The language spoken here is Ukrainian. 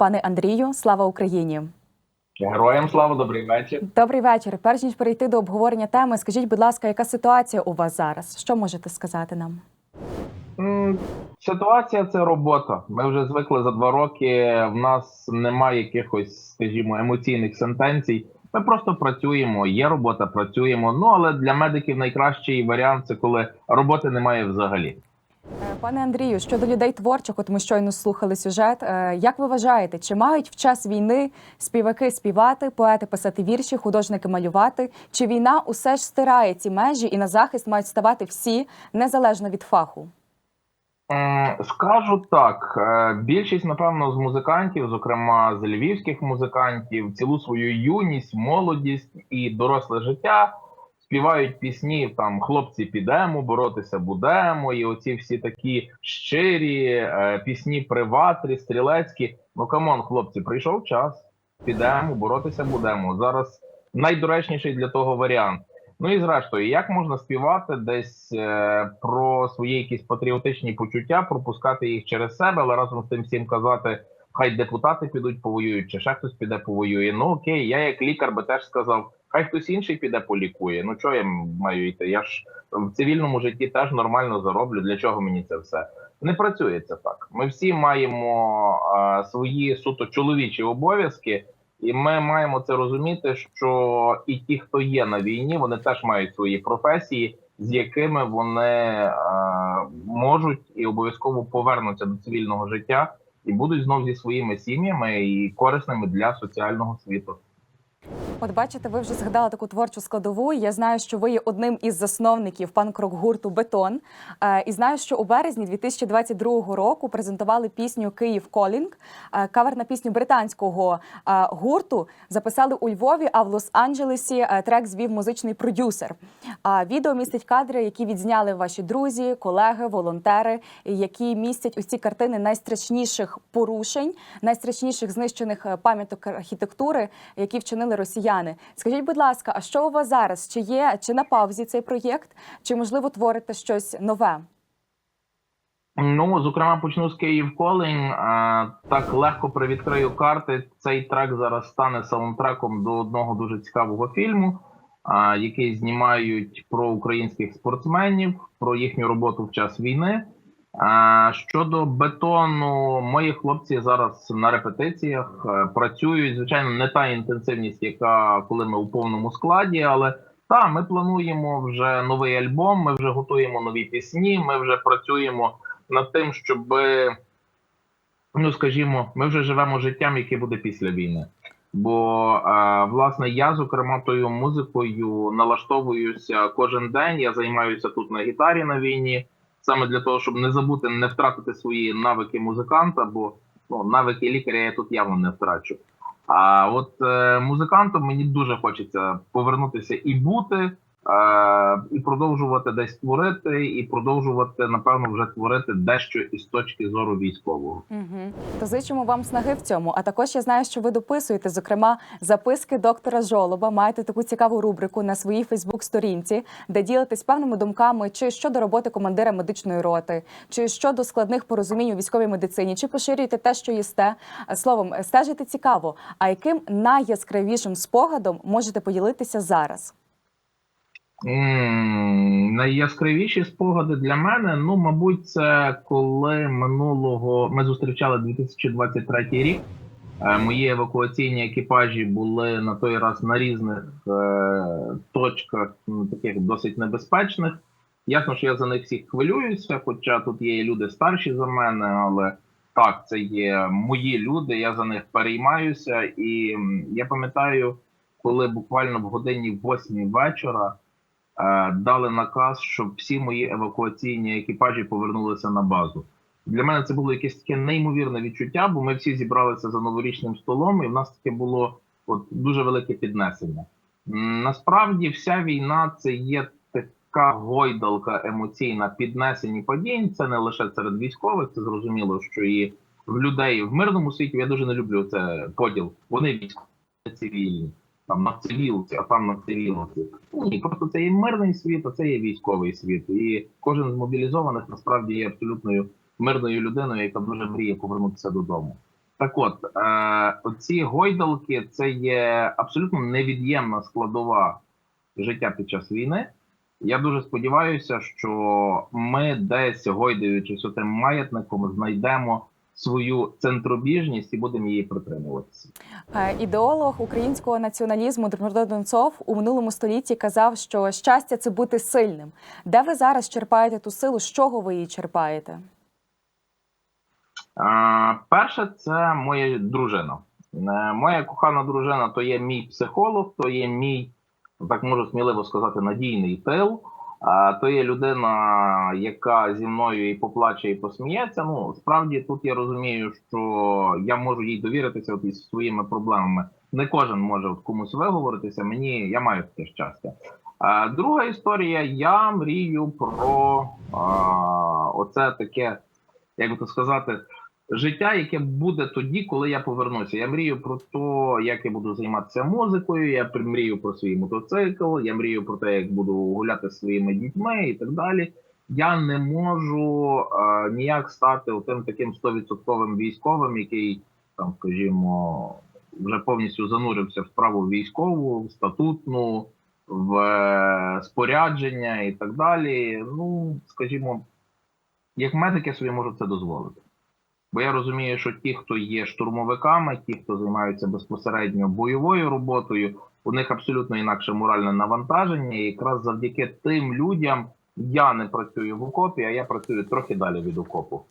пане Андрію. Слава Україні! Героям слава, добрий вечір. Добрий вечір. Перш ніж перейти до обговорення теми, скажіть, будь ласка, яка ситуація у вас зараз? Що можете сказати нам? Ситуація це робота. Ми вже звикли за два роки. В нас немає якихось, скажімо, емоційних сентенцій. Ми просто працюємо. Є робота, працюємо. Ну але для медиків найкращий варіант це коли роботи немає взагалі. Е, Пане Андрію, щодо людей творчих, от ми щойно слухали сюжет. е, Як ви вважаєте, чи мають в час війни співаки співати, поети писати вірші, художники малювати? Чи війна усе ж стирає ці межі і на захист мають ставати всі незалежно від фаху? Скажу так, е, більшість, напевно, з музикантів, зокрема з львівських музикантів, цілу свою юність, молодість і доросле життя співають пісні там хлопці підемо, боротися будемо, і оці всі такі щирі е, пісні приватрі, стрілецькі. Ну камон, хлопці, прийшов час. Підемо, боротися будемо. Зараз найдоречніший для того варіант. Ну і зрештою, як можна співати десь е, про свої якісь патріотичні почуття, пропускати їх через себе, але разом з тим всім казати, хай депутати підуть повоюють, чи ще хтось піде повоює. Ну окей, я як лікар би теж сказав, хай хтось інший піде полікує. Ну чого я маю йти? Я ж в цивільному житті теж нормально зароблю. Для чого мені це все? Не працює це так. Ми всі маємо е, свої суто чоловічі обов'язки. І ми маємо це розуміти, що і ті, хто є на війні, вони теж мають свої професії, з якими вони е, можуть і обов'язково повернуться до цивільного життя і будуть знов зі своїми сім'ями і корисними для соціального світу. От бачите, ви вже згадали таку творчу складову. Я знаю, що ви є одним із засновників панк-рок гурту Бетон. Е, І знаю, що у березні 2022 року презентували пісню Київ Колінг. Е, Кавер на пісню британського е, гурту записали у Львові, а в Лос-Анджелесі трек звів музичний продюсер. А відео містить кадри, які відзняли ваші друзі, колеги, волонтери, які містять ці картини найстрашніших порушень, найстрашніших знищених пам'яток архітектури, які вчинили росіяни. Скажіть, будь ласка, а що у вас зараз? Чи є чи на паузі цей проєкт, чи можливо творите щось нове? Ну, зокрема, почну з Київ Колінг. Так легко привідкрию карти. Цей трек зараз стане саундтреком до одного дуже цікавого фільму, який знімають про українських спортсменів, про їхню роботу в час війни. Щодо бетону, мої хлопці зараз на репетиціях е, працюють. Звичайно, не та інтенсивність, яка коли ми у повному складі, але та ми плануємо вже новий альбом. Ми вже готуємо нові пісні. Ми вже працюємо над тим, щоб, ну скажімо, ми вже живемо життям, яке буде після війни. Бо е, власне я, зокрема, тою музикою налаштовуюся кожен день. Я займаюся тут на гітарі на війні, саме для того, щоб не забути, не втратити свої навики музиканта, бо ну, навики лікаря я тут явно не втрачу. А от е, музикантом мені дуже хочеться повернутися і бути, і продовжувати десь творити, і продовжувати, напевно, вже творити дещо із точки зору військового. Угу. То зичимо вам снаги в цьому. А також я знаю, що ви дописуєте, зокрема, записки доктора Жолоба. Маєте таку цікаву рубрику на своїй Фейсбук-сторінці, де ділитесь певними думками, чи щодо роботи командира медичної роти, чи щодо складних порозумінь у військовій медицині, чи поширюєте те, що їсте. Словом, стежите цікаво. А яким найяскравішим спогадом можете поділитися зараз? Найяскравіші спогади для мене, ну, мабуть, це коли минулого ми зустрічали 2023 рік. Е, Мої евакуаційні екіпажі були на той раз на різних е, точках, ну, таких досить небезпечних. Ясно, що я за них всіх хвилююся, хоча тут є люди старші за мене, але так, це є мої люди, я за них переймаюся. І я пам'ятаю, коли буквально в годині восьмій вечора дали наказ, щоб всі мої евакуаційні екіпажі повернулися на базу. Для мене це було якесь таке неймовірне відчуття, бо ми всі зібралися за новорічним столом, і в нас таке було от дуже велике піднесення. Насправді, вся війна це є така гойдалка емоційна піднесень і падінь. Це не лише серед військових, це зрозуміло, що і в людей в мирному світі я дуже не люблю це поділ. Вони військові цивільні, там на а там на цивілці. Ні, просто це є мирний світ, а це є військовий світ. І кожен з мобілізованих насправді є абсолютною мирною людиною, яка дуже мріє повернутися додому. Так от, е, оці гойдалки це є абсолютно невід'ємна складова життя під час війни. Я дуже сподіваюся, що ми десь гойдаючись отим маятником, знайдемо свою центробіжність і будемо її притримуватися. Е, Ідеолог українського націоналізму Дмитро Донцов у минулому столітті казав, що щастя це бути сильним. Де ви зараз черпаєте ту силу? З чого ви її черпаєте? Е, перше, це моя дружина. Е, Моя кохана дружина то є мій психолог, то є мій, так можу сміливо сказати, надійний тил. То є людина, яка зі мною і поплаче, і посміється. Ну справді тут я розумію, що я можу їй довіритися от із своїми проблемами. Не кожен може от комусь виговоритися. Мені я маю таке щастя. Друга історія: я мрію про а, оце таке, як би то сказати, життя, яке буде тоді, коли я повернуся. Я мрію про те, як я буду займатися музикою. Я мрію про свій мотоцикл. Я мрію про те, як буду гуляти зі своїми дітьми і так далі. Я не можу е, ніяк стати тим таким стовідсотковим військовим, який там, скажімо, вже повністю занурився в справу військову, в статутну, в е, спорядження і так далі. Ну, скажімо, як медик я собі можу це дозволити. Бо я розумію, що ті, хто є штурмовиками, ті, хто займаються безпосередньо бойовою роботою, у них абсолютно інакше моральне навантаження. І якраз завдяки тим людям я не працюю в окопі, а я працюю трохи далі від окопу.